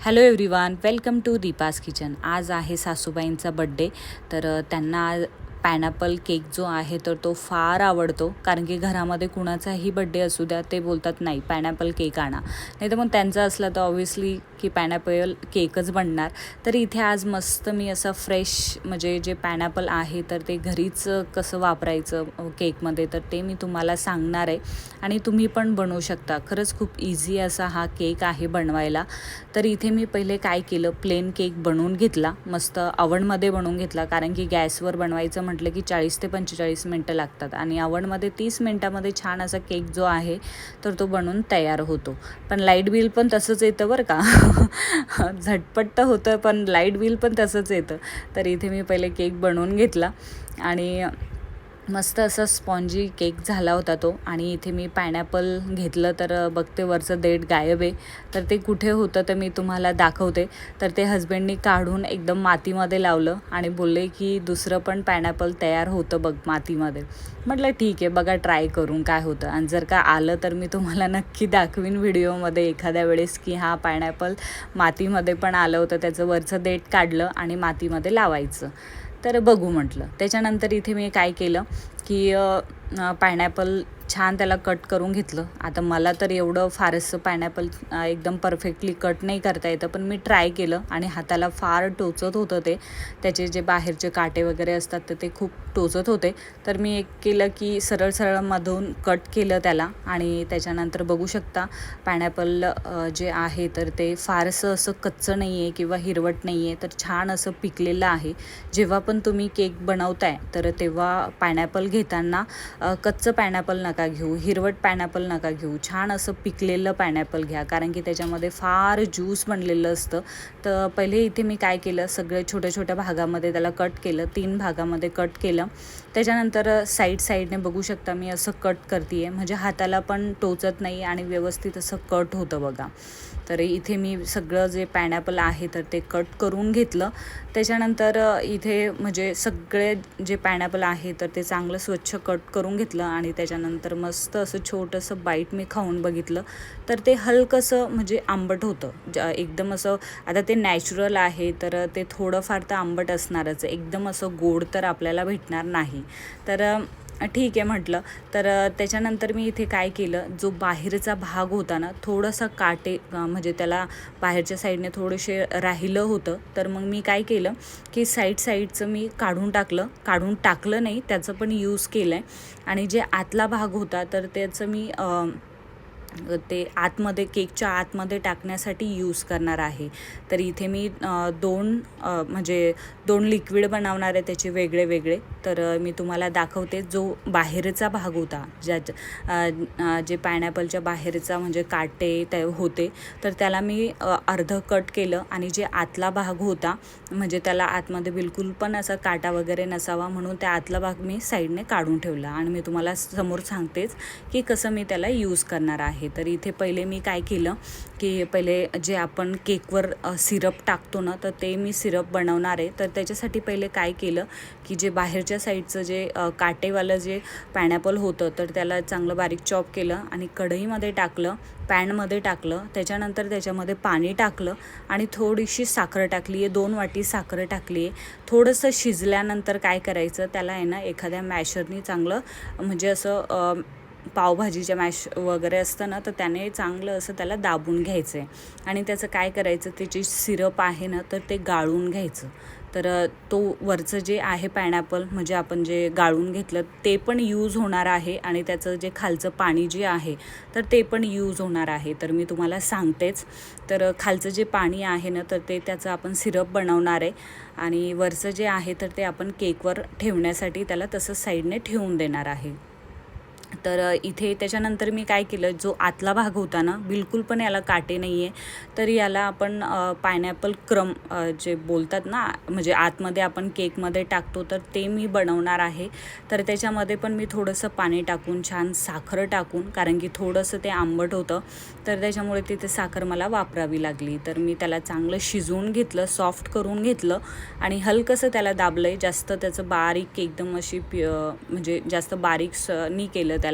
Hello everyone welcome to Deepa's kitchen आज आहे सासूबाईंचा बड्डे तर त्यांना पॅनॅपल केक जो आहे तर तो फार आवडतो. कारण की घरामध्ये कुणाचाही बड्डे असू द्या ते बोलतात नाही पॅनॅपल केक आणा. नाही तर मग त्यांचा असला तर ऑब्व्हियसली की पॅनॅपल केकच बनणार. तर इथे आज मस्त मी असं फ्रेश म्हणजे जे पॅनॅपल आहे तर ते घरीच कसं वापरायचं केकमध्ये तर ते मी तुम्हाला सांगणार आहे. आणि तुम्ही पण बनवू शकता. खरंच खूप इझी असा हा केक आहे बनवायला. तर इथे मी पहिले काय केलं प्लेन केक बनवून घेतला. मस्त अवनमध्ये बनवून घेतला. कारण की गॅसवर बनवायचं म्हटलं की चाळीस ते पंचेचाळीस मिनटं लागतात. आणि आवडमध्ये तीस मिनटामध्ये छान असा केक जो आहे तर तो बनवून तयार होतो. पण लाइट बिल पण तसंच येतं बरं का. झटपट तर होतं पण लाइट बिल पण तसंच येतं. तर इथे मी पहिले केक बनवून घेतला. आणि मस्त असा स्पॉन्जी केक झाला होता तो आणि इथे मी पायनॅपल घेतलं तर बघते वरचं देठ गायब आहे. तर ते कुठे होतं तर मी तुम्हाला दाखवते. तर ते हस्बंडनी काढून एकदम मातीमध्ये लावलं आणि बोलले की दुसरं पण पायनॅपल तयार होतं बघ मातीमध्ये. म्हटलं ठीक आहे बघा ट्राय करून काय होतं. आणि जर का आलं तर मी तुम्हाला नक्की दाखवीन व्हिडिओमध्ये एखाद्या वेळेस की हा पायनॅपल मातीमध्ये पण आलं होतं. त्याचं वरचं देठ काढलं आणि मातीमध्ये लावायचं. तर बघू म्हटलं. त्याच्यानंतर इथे मी काय केलं? की पायनॅपल छान त्याला कट करून घेतलं. आता मला तर एवढं फारसं पायनॅपल एकदम परफेक्टली कट नाही करता येतं पण मी ट्राय केलं आणि हाताला फार टोचत होतं ते. त्याचे जे बाहेरचे काटे वगैरे असतात तर ते खूप टोचत होते. तर मी एक केलं की सरळ सरळ मधून कट केलं त्याला आणि त्याच्यानंतर बघू शकता पायनॅपल जे आहे तर ते फारसं असं कच्चं नाही आहे किंवा हिरवट नाही आहे तर छान असं पिकलेलं आहे. जेव्हा पण तुम्ही केक बनवताय तर तेव्हा पायनॅपल घेताना कच्चं पायनॅपल नका घेऊ हिरवट पायनॅपल नका घेऊ छान असं पिकलेलं पायनॅपल घ्या. कारण की त्याच्यामध्ये फार ज्यूस बनलेलं असतं. तर पहिले इथे मी काय केलं सगळे छोट्या छोट्या भागामध्ये त्याला कट केलं तीन भागामध्ये कट केलं. त्याच्यानंतर साईड साईडने बघू शकता मी असं कट करते आहे म्हणजे हाताला पण टोचत नाही आणि व्यवस्थित असं कट होतं बघा. तर इथे मी सगळं जे पायनॅपल आहे तर ते कट करून घेतलं. त्याच्यानंतर इथे म्हणजे सगळे जे पायनॅपल आहे तर ते चांगलं स्वच्छ कट करून घेतलं आणि त्याच्यानंतर मस्त असं छोटंसं बाईट मी खाऊन बघितलं. तर ते हलकंसं म्हणजे आंबट होतं. ज एकदम असं आता ते नॅचरल आहे तर ते थोडंफार तर आंबट असणारच. एकदम असं गोड तर आपल्याला भेटणार नाही. तर ठीक आहे म्हटलं. तर त्याच्यानंतर मी इथे काय केलं जो बाहेरचा भाग होता ना थोडासा काटे म्हणजे त्याला बाहेरच्या साईडने थोडेसे राहिलं होतं. तर मग मी काय केलं की साईड साईडचं मी काढून टाकलं. काढून टाकलं नाही त्याचं पण यूज केलं आहे आणि जे आतला भाग होता तर त्याचं मी ते आतमध्ये केकच्या आतमध्ये टाकण्यासाठी यूज करणार आहे. तर इथे मी दोन म्हणजे दोन लिक्विड बनवणार आहे त्याचे वेगळे वेगळे. तर मी तुम्हाला दाखवते जो बाहेरचा भाग होता ज्या जे पायनॅपलच्या बाहेरचा म्हणजे काटे ते होते. तर त्याला मी अर्ध कट केलं आणि जे आतला भाग होता म्हणजे त्याला आतमध्ये बिलकुल पण असा काटा वगैरे नसावा म्हणून त्या आतला भाग मी साईडने काढून ठेवला. आणि मी तुम्हाला समोर सांगतेच की कसं मी त्याला यूज करणार आहे. तर इथे पहिले मी काय केलं की पहिले जे आपण केकवर सिरप टाकतो ना तर ते मी सिरप बनवणार आहे. तर त्याच्यासाठी पहिले काय केलं की जे बाहेरच्या साईडचं जे काटेवालं जे पायनॅपल होतं तर त्याला चांगलं बारीक चॉप केलं आणि कढईमध्ये टाकलं पॅनमध्ये टाकलं. त्याच्यानंतर त्याच्यामध्ये पाणी टाकलं आणि थोडीशी साखर टाकली आहे. दोन वाटी साखर टाकली आहे. थोडंसं शिजल्यानंतर काय करायचं त्याला आहे ना एखाद्या मॅशरनी चांगलं म्हणजे असं पावभाजीच्या मॅश वगैरे असतं ना तर त्याने चांगलं असं त्याला दाबून घ्यायचं आहे आणि त्याचं काय करायचं त्याची सिरप आहे ना तर ते गाळून घ्यायचं. तर तो वरचं जे आहे पायनॅपल म्हणजे आपण जे गाळून घेतलं ते पण यूज होणार आहे. आणि त्याचं जे खालचं पाणी जे आहे तर ते पण यूज होणार आहे. तर मी तुम्हाला सांगतेच. तर खालचं जे पाणी आहे ना तर ते त्याचं आपण सिरप बनवणार आहे. आणि वरचं जे आहे तर ते आपण केकवर ठेवण्यासाठी त्याला तसं साईडने ठेवून देणार आहे. तर इथे त्याच्यानंतर मी काय केलं जो आतला भाग होता ना बिलकुल पण याला काटे नाही आहे तर याला आपण पायनॅपल क्रम जे बोलतात ना म्हणजे आतमध्ये आपण केकमध्ये टाकतो तर ते मी बनवणार आहे. तर त्याच्यामध्ये पण मी थोडंसं पाणी टाकून छान साखर टाकून कारण की थोडंसं ते आंबट होतं तर त्याच्यामुळे तिथे साखर मला वापरावी लागली. तर मी त्याला चांगलं शिजवून घेतलं सॉफ्ट करून घेतलं आणि हलकंसं त्याला दाबलं आहे जास्त त्याचं बारीक एकदम अशी पि म्हणजे जास्त बारीक स नी केलं त्याला.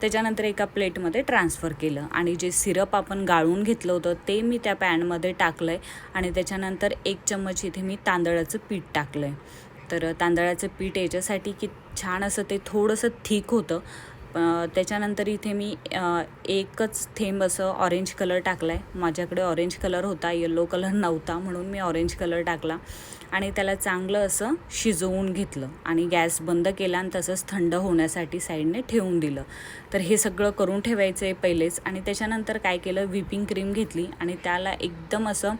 त्याच्यानंतर एका प्लेटमध्ये ट्रान्सफर केलं. आणि जे सिरप आपण गाळून घेतलं होतं ते मी त्या पॅनमध्ये टाकलं आहे आणि त्याच्यानंतर एक चम्मच इथे मी तांदळाचं पीठ टाकलं आहे तर तांदळाचं पीठ याच्यासाठी की छान असं ते थोडंसं थिक होतं. त्याच्यानंतर इथे मी एकच थेंब असं ऑरेंज कलर टाकला आहे माझ्याकडे ऑरेंज कलर होता येल्लो कलर नव्हता म्हणून मी ऑरेंज कलर टाकला. आणि त्याला चांगलं असं शिजवून घेतलं आणि गॅस बंद केला आणि तसंच थंड होण्यासाठी साईडने ठेवून दिलं. तर हे सगळं करून ठेवायचं आहे पहिलेच आणि त्याच्यानंतर काय केलं व्हिपिंग क्रीम घेतली आणि त्याला एकदम असं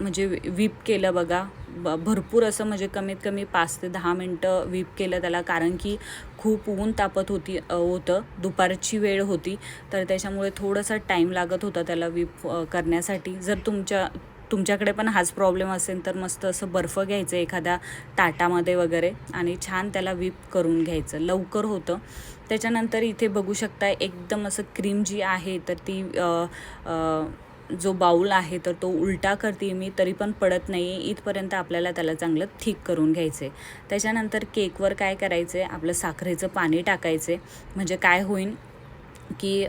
म्हणजे व्हिप केलं बघा. ब भरपूर असं म्हणजे कमीत कमी पाच ते दहा मिनटं व्हिप केलं त्याला कारण की खूप ऊन तापत होती होतं. दुपारची वेळ होती. तर त्याच्यामुळे थोडासा टाईम लागत होता त्याला व्हिप करण्यासाठी. जर तुमच्या तुमच्याकडे पण हाच प्रॉब्लेम असेल तर मस्त असं बर्फ घ्यायचं एखाद्या ताटामध्ये वगैरे आणि छान त्याला विप करून घ्यायचं. लवकर होतं. त्याच्यानंतर इथे बघू शकता एकदम असं क्रीम जी आहे तर ती आ, आ, जो बाऊल आहे तर तो उलटा करते मी तरी पण पडत नाही. इथपर्यंत आपल्याला त्याला चांगलं ठीक करून घ्यायचं आहे त्याच्यानंतर केकवर काय करायचं आहे आपलं साखरेचं पाणी टाकायचे म्हणजे काय होईल की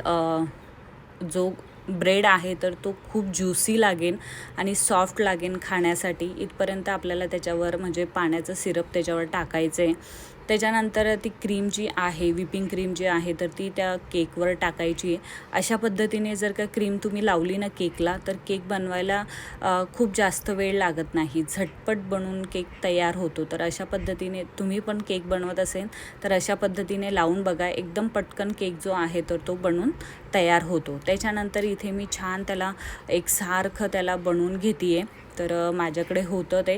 जो ब्रेड आहे तर तो खूप ज्युसी लागेल आणि सॉफ्ट लागेल खाण्यासाठी. इथपर्यंत आपल्याला त्याच्यावर म्हणजे पाण्याचं सिरप त्याच्यावर टाकायचं आहे त्याच्यानंतर ती क्रीम जी आहे व्हिपिंग क्रीम जी आहे तर ती त्या केकवर टाकायची आहे. अशा पद्धतीने जर का क्रीम तुम्ही लावली ना केकला तर केक बनवायला खूप जास्त वेळ लागत नाही. झटपट बनवून केक तयार होतो. तर अशा पद्धतीने तुम्ही पण केक बनवत असेल तर अशा पद्धतीने लावून बघा. एकदम पटकन केक जो आहे तर तो बनवून तयार होतो. त्याच्यानंतर इथे मी छान त्याला एक सारखं त्याला बनवून घेते आहे तर माझ्याकडे होतं ते.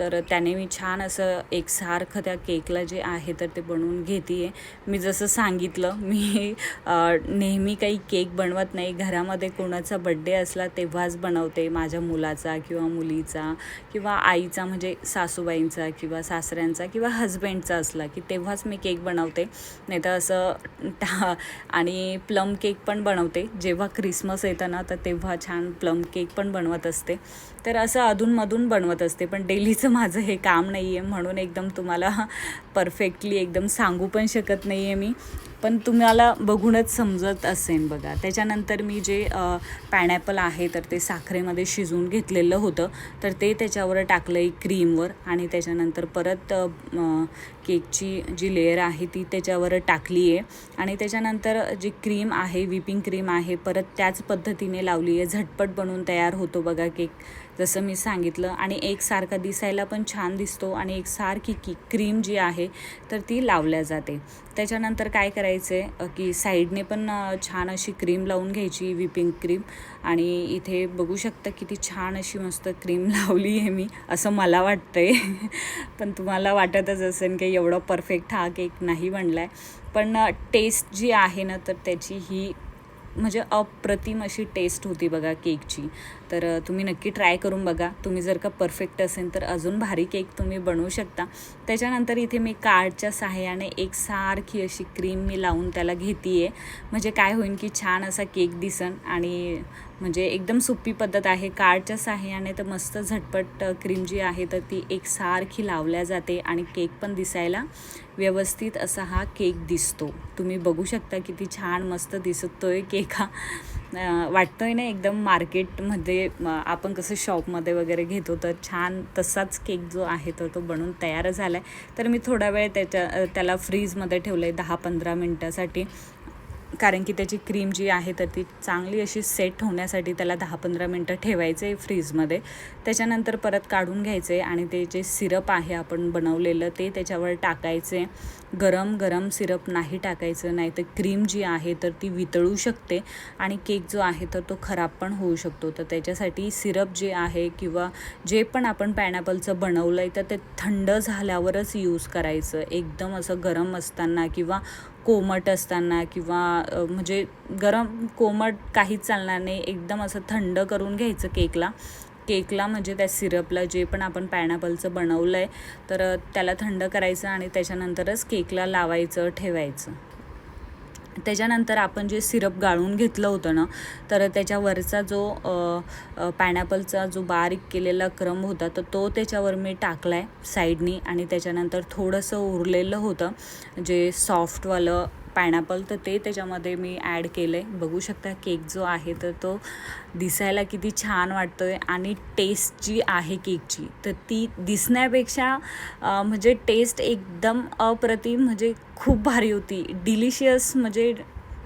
तर त्याने मी छान असं एकसारखं त्या केकला जे आहे तर ते बनवून घेते आहे मी जसं सांगितलं मी नेहमी काही केक बनवत नाही. घरामध्ये कोणाचा बड्डे असला तेव्हाच बनवते. माझ्या मुलाचा किंवा मुलीचा किंवा आईचा म्हणजे सासूबाईंचा किंवा सासऱ्यांचा किंवा हजबंडचा असला की तेव्हाच मी केक बनवते. नाही तर असं टा आणि प्लम केक पण बनवते. जेव्हा क्रिसमस येतं ना तर तेव्हा छान प्लम केक पण बनवत असते. तर असं अधूनमधून बनवत असते. पण डेलीचं माझं हे काम नाही आहे म्हणून एकदम तुम्हाला परफेक्टली एकदम सांगू पण शकत नाही आहे मी. पण तुम्हाला बघूनच समजत असेल बघा. त्याच्यानंतर मी जे पॅनॅपल आहे तर ते साखरेमध्ये शिजवून घेतलेलं होतं. तर ते त्याच्यावर टाकलं आहे क्रीमवर आणि त्याच्यानंतर परत केकची जी लेअर आहे ती त्याच्यावर टाकली आहे आणि त्याच्यानंतर जी क्रीम आहे व्हिपिंग क्रीम आहे परत त्याच पद्धतीने लावली आहे झटपट बनवून तयार होतो बघा केक जसं मी सांगितलं. आणि एकसारखा दिसायला पण छान दिसतो. आणि एकसारखी की क्रीम जी आहे तर ती लावल्या जाते. त्याच्यानंतर काय करायचं आहे की साईडने पण छान अशी क्रीम लावून घ्यायची व्हिपिंग क्रीम. आणि इथे बघू शकता किती छान अशी मस्त क्रीम लावली आहे मी असं मला वाटतं आहे पण तुम्हाला वाटतच असेल की एवढं परफेक्ट हा केक नाही बनला आहे पण टेस्ट जी आहे ना तर त्याची ही म्हणजे अप्रतिम अशी टेस्ट होती बघा केकची. तर तुम्ही नक्की ट्राय करून बघा. तुम्ही जर का परफेक्ट असेल तर अजून भारी केक तुम्ही बनवू शकता. त्याच्यानंतर इथे मी कार्डच्या सहाय्याने एक सारखी अशी क्रीम मी लावून त्याला घेते आहे म्हणजे काय होईल की छान असा केक दिसन आणि म्हणजे एकदम सोपी पद्धत आहे. कार्डच्या सहाय्याने तर मस्त झटपट क्रीम जी आहे तर ती एक सारखी लावल्या जाते आणि केक पण दिसायला व्यवस्थित असा हा केक दिसतो. तुम्ही बघू शकता किती छान मस्त दिसतोय केक हा. वाटतोय ना एकदम मार्केटमध्ये आपण कसं शॉपमध्ये वगैरे घेतो तर छान तसाच केक जो आहे तर तो बनवून तयार झाला आहे तर मी थोडा वेळ त्याच्या त्याला फ्रीजमध्ये ठेवलं आहे दहा पंधरा मिनटासाठी. कारण की त्याची क्रीम जी आहे तर ती चांगली अशी सेट होण्यासाठी त्याला दहा पंधरा मिनटं ठेवायचं आहे फ्रीजमध्ये. त्याच्यानंतर परत काढून घ्यायचं आहे आणि ते जे सिरप आहे आपण बनवलेलं ते त्याच्यावर टाकायचं आहे गरम गरम सिरप नाही टाकायचं नाही तर क्रीम जी आहे तर ती वितळू शकते आणि केक जो आहे तर तो खराब पण होऊ शकतो. तर त्याच्यासाठी सिरप जे आहे किंवा जे पण आपण पायनॅपलचं बनवलं आहे तर ते थंड झाल्यावरच यूज करायचं. एकदम असं गरम असताना किंवा कोमट असताना किंवा म्हणजे गरम कोमट काहीच चालणार नाही. एकदम असं थंड करून घ्यायचं केकला. केकला म्हणजे त्या सिरपला जे पण आपण पायनॅपलचं बनवलं आहे तर त्याला थंड करायचं आणि त्याच्यानंतरच केकला लावायचं ठेवायचं. त्याच्यानंतर आपण जे सिरप गाळून घेतलं होतं ना तर त्याच्यावरचा जो पायनॅपलचा जो बारीक केलेला क्रम होता तर तो त्याच्यावर मी टाकला आहे साईडनी आणि त्याच्यानंतर थोडंसं उरलेलं होतं जे सॉफ्टवालं पायनॅपल तर ते त्याच्यामध्ये मी ॲड केलं आहे बघू शकता केक जो आहे तर तो दिसायला किती छान वाटतो आहे आणि टेस्ट जी आहे केकची तर ती दिसण्यापेक्षा म्हणजे टेस्ट एकदम अप्रतिम म्हणजे खूप भारी होती. डिलिशियस म्हणजे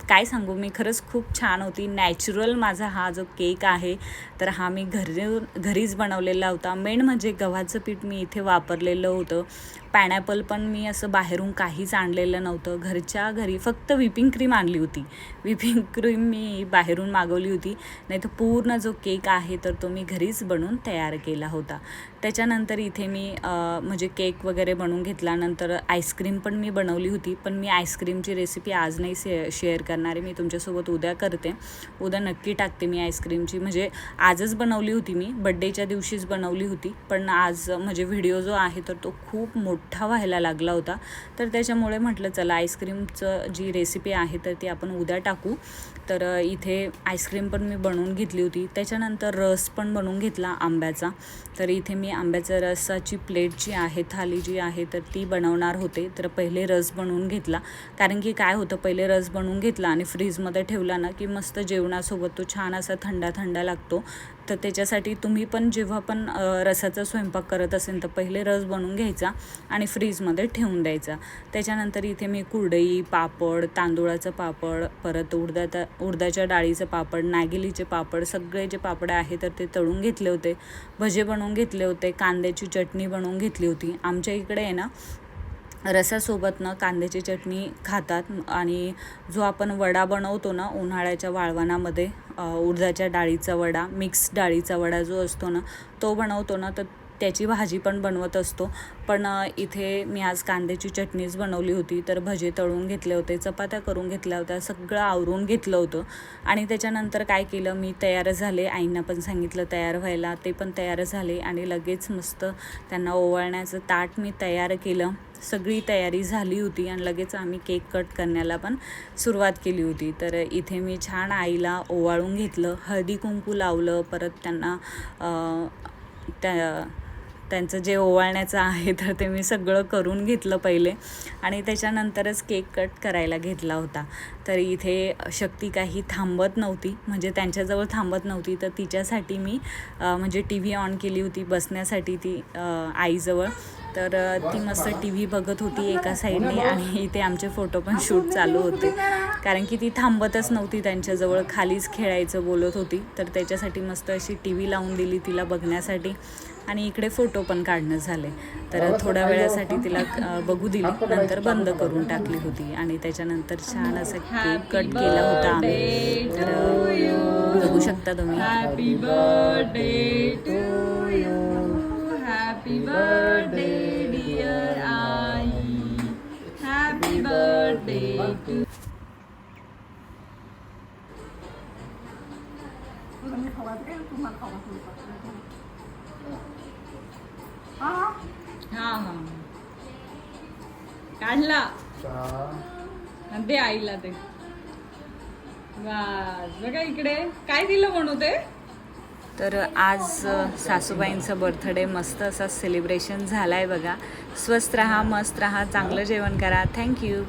काय सांगू मी खरंच खूप छान होती. नॅचरल माझा हा जो केक आहे तर हा मी घरी घरीच बनवलेला होता. मेन म्हणजे गव्हाचं पीठ मी इथे वापरलेलं होतं. पॅनॅपल पण मी असं बाहेरून काहीच आणलेलं नव्हतं. घरच्या घरी फक्त व्हिपिंग क्रीम आणली होती. व्हिपिंग क्रीम मी बाहेरून मागवली होती. नाही तर पूर्ण जो केक आहे तर तो मी घरीच बनवून तयार केला होता. त्याच्यानंतर इथे मी म्हणजे केक वगैरे बनवून घेतल्यानंतर आईस्क्रीम पण मी बनवली होती. पण मी आईस्क्रीमची रेसिपी आज नाही शे शेअर करणार आहे. मी तुमच्यासोबत उद्या करते. उद्या नक्की टाकते मी आईस्क्रीमची म्हणजे आजच बनवली होती मी. बड्डेच्या दिवशीच बनवली होती. पण आज म्हणजे व्हिडिओ जो आहे तर तो खूप मोठा व्हायला लागला होता. तर त्याच्यामुळे म्हटलं चला आईस्क्रीमचं जी रेसिपी आहे तर ती आपण उद्या टाकू. तर इथे आईस्क्रीम पण मी बनवून घेतली होती. त्याच्यानंतर रस पण बनवून घेतला आंब्याचा. तर इथे मी आंब्याच्या रसाची प्लेट जी आहे थाली जी आहे तर ती बनवणार होते. तर पहिले रस बनवून घेतला. कारण की काय होतं पहिले रस बनवून घेतला आणि फ्रीजमध्ये ठेवला ना की मस्त जेवणासोबत तो छान असा थंडा थंडा लागतो. तर त्याच्यासाठी तुम्ही पण जेव्हा पण रसाचा स्वयंपाक करत असेल तर पहिले रस बनवून घ्यायचा आणि फ्रीजमध्ये ठेवून द्यायचा. त्याच्यानंतर इथे मी कुरडई पापड तांदूळाचं पापड परत उडदाचा उडदाच्या डाळीचं पापड नागिलीचे पापड सगळे जे पापड आहे तर ते तळून घेतले होते. भजे बनवून घेतले होते कांद्याची चटणी बनवून घेतली होती. आमच्या इकडे आहे ना रसासोबत ना कांद्याची चटणी खातात आणि जो आपण वडा बनवतो ना उन्हाळ्याच्या वाळवणामध्ये उडदाच्या डाळीचा वडा मिक्स डाळीचा वडा जो असतो ना तो बनवतो ना तर त्याची भाजी पण बनवत असतो. पण इथे मी आज कांद्याची चटणीच बनवली होती. तर भजे तळून घेतले होते चपात्या करून घेतल्या होत्या सगळं आवरून घेतलं होतं. आणि त्याच्यानंतर काय केलं मी तयार झाले. आईंना पण सांगितलं तयार व्हायला. ते पण तयार झाले आणि लगेच मस्त त्यांना ओवाळण्याचं ताट मी तयार केलं. सगळी तयारी झाली होती आणि लगेच आम्ही केक कट करण्याला पण सुरुवात केली होती. तर इथे मी छान आईला ओवाळून घेतलं. हळदी कुंकू लावलं. परत त्यांना त्या त्यांचं जे ओवाळण्याचं आहे तर ते मी सगळं करून घेतलं पहिले. आणि त्याच्यानंतरच केक कट करायला घेतला होता. तर इथे शक्ती काही थांबत नव्हती. म्हणजे त्यांच्याजवळ थांबत नव्हती. तर तिच्यासाठी मी म्हणजे टी व्ही ऑन केली होती बसण्यासाठी ती आईजवळ. तर ती मस्त टी व्ही बघत होती एका साईडने आणि इथे आमचे फोटो पण शूट चालू होते. कारण की ती थांबतच नव्हती त्यांच्याजवळ. खालीच खेळायचं बोलत होती. तर त्याच्यासाठी मस्त अशी टी व्ही लावून दिली तिला बघण्यासाठी. आणि इकडे फोटो पण काढणं झाले. तर थोड्या वेळासाठी तिला अ, बघू दिली. नंतर बंद करून टाकली होती. आणि त्याच्यानंतर छान असं केक कट केला होता आम्ही. तर बघू शकता तुम्ही. You. Happy birthday, dear Ai. Happy birthday to हा? हा काढला. दे आईला ते. बघा इकडे. काय दिलं म्हणू ते? तर आज सासूबाईंचा बर्थडे मस्त असा सेलिब्रेशन झाला आहे बघा. स्वस्त राहा मस्त राहा. चांगलं जेवण करा. थँक्यू